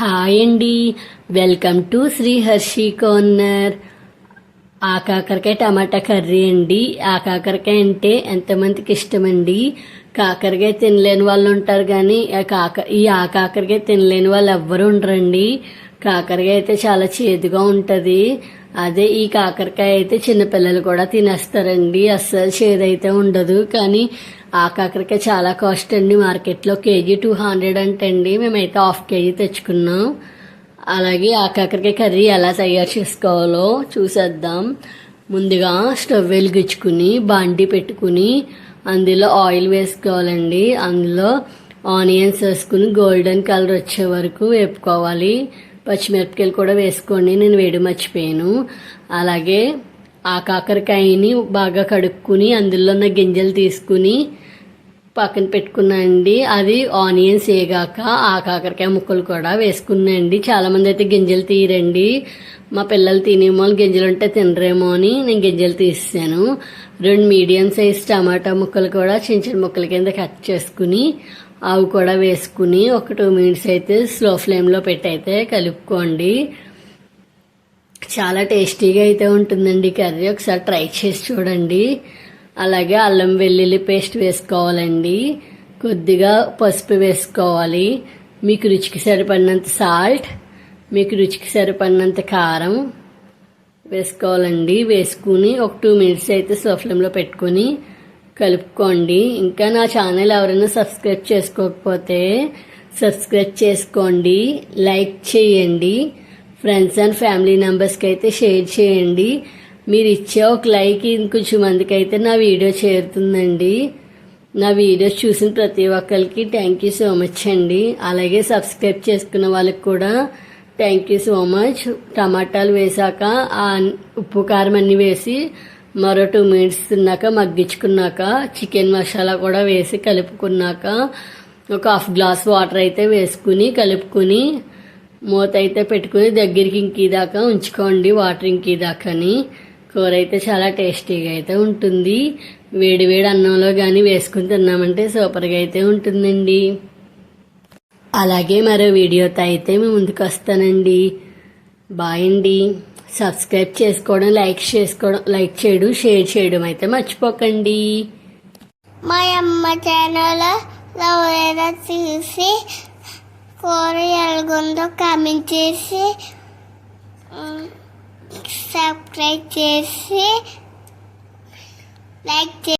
Hi అండి. Welcome to Sri Harshi corner. ఆ కాకరకాయ టమాటా కర్రీ అండి. ఆ కాకరకాయ అంటే ఎంతమందికి ఇష్టమండి? కాకరకాయ తినలేని వాళ్ళు ఉంటారు కానీ కాక ఈ ఆ కాకరకాయ తినలేని వాళ్ళు ఎవ్వరు ఉండరండి. కాకరకాయ అయితే చాలా చేదుగా ఉంటుంది. అదే ఈ కాకరకాయ అయితే చిన్నపిల్లలు కూడా తినేస్తారండి. అస్సలు చేదైతే ఉండదు. కానీ ఆ కాకరకాయ చాలా కాస్ట్ అండి. మార్కెట్లో కేజీ టూ హండ్రెడ్ అంటే అండి మేమైతే హాఫ్ కేజీ తెచ్చుకున్నాం. అలాగే ఆ కాకరకాయ కర్రీ ఎలా తయారు చేసుకోవాలో చూసేద్దాం. ముందుగా స్టవ్ వెలిగించుకుని బాండి పెట్టుకుని అందులో ఆయిల్ వేసుకోవాలండి. అందులో ఆనియన్స్ వేసుకుని గోల్డెన్ కలర్ వచ్చే వరకు వేపుకోవాలి. పచ్చిమిరపకాయలు కూడా వేసుకోండి నేను వేడి మర్చిపోయాను. అలాగే ఆ కాకరకాయని బాగా కడుక్కుని అందులో ఉన్న గింజలు తీసుకుని పక్కన పెట్టుకున్నాండి అది ఆనియన్స్ వేగాక ఆ కాకరకాయ ముక్కలు కూడా వేసుకున్నాండి చాలామంది అయితే గింజలు తీయరండి. మా పిల్లలు తినేమో గింజలు ఉంటే తినరేమో అని నేను గింజలు తీసాను రెండు మీడియం సైజ్ టమాటా ముక్కలు కూడా చిన్న చిన్న ముక్కల కింద కట్ చేసుకుని అవి కూడా వేసుకుని ఒక టూ మినిట్స్ అయితే స్లో ఫ్లేమ్లో పెట్టి అయితే కలుపుకోండి. చాలా టేస్టీగా అయితే ఉంటుందండి కర్రీ. ఒకసారి ట్రై చేసి చూడండి. అలాగే అల్లం వెల్లుల్లి పేస్ట్ వేసుకోవాలండి. కొద్దిగా పసుపు వేసుకోవాలి. మీకు రుచికి సరిపడినంత సాల్ట్ మీకు రుచికి సరిపడినంత కారం వేసుకోవాలండి. వేసుకుని ఒక టూ మినిట్స్ అయితే స్లో ఫ్లేమ్లో పెట్టుకొని కలుపుకోండి. ఇంకా నా ఛానల్ ఎవరైనా సబ్స్క్రైబ్ చేసుకోకపోతే సబ్స్క్రైబ్ చేసుకోండి. లైక్ చేయండి. ఫ్రెండ్స్ అండ్ ఫ్యామిలీ మెంబర్స్కి అయితే షేర్ చేయండి. మీరు ఇచ్చే ఒక లైక్ ఇంకొంచెం మందికి అయితే నా వీడియో చేరుతుందండి. నా వీడియోస్ చూసిన ప్రతి ఒక్కరికి థ్యాంక్ యూ సో మచ్ అండి. అలాగే సబ్స్క్రైబ్ చేసుకున్న వాళ్ళకి కూడా థ్యాంక్ యూ సో మచ్. టమాటాలు వేసాక ఆ ఉప్పు కారం అన్నీ వేసి మరో టూ మినిట్స్ తిన్నాక మగ్గించుకున్నాక చికెన్ మసాలా కూడా వేసి కలుపుకున్నాక ఒక హాఫ్ గ్లాస్ వాటర్ అయితే వేసుకుని కలుపుకుని మూత అయితే పెట్టుకుని దగ్గరికి ఇంకిదాకా ఉంచుకోండి వాటర్ ఇంకిదాకాని కూర అయితే చాలా టేస్టీగా అయితే ఉంటుంది. వేడి వేడి అన్నంలో కానీ వేసుకుని తిన్నామంటే సూపర్గా అయితే ఉంటుందండి. అలాగే మరో వీడియోతో అయితే మేము ముందుకు వస్తానండి. బాయ్ అండి. సబ్స్క్రైబ్ చేసుకోవడం లైక్ చేసుకోవడం లైక్ చేయడం షేర్ చేయడం అయితే మర్చిపోకండి. మా అమ్మ ఛానల్ ఎవరైనా చూసి కూర ఎలాగుందో కామెంట్ చేసి సబ్స్క్రైబ్ చేసి లైక్ చే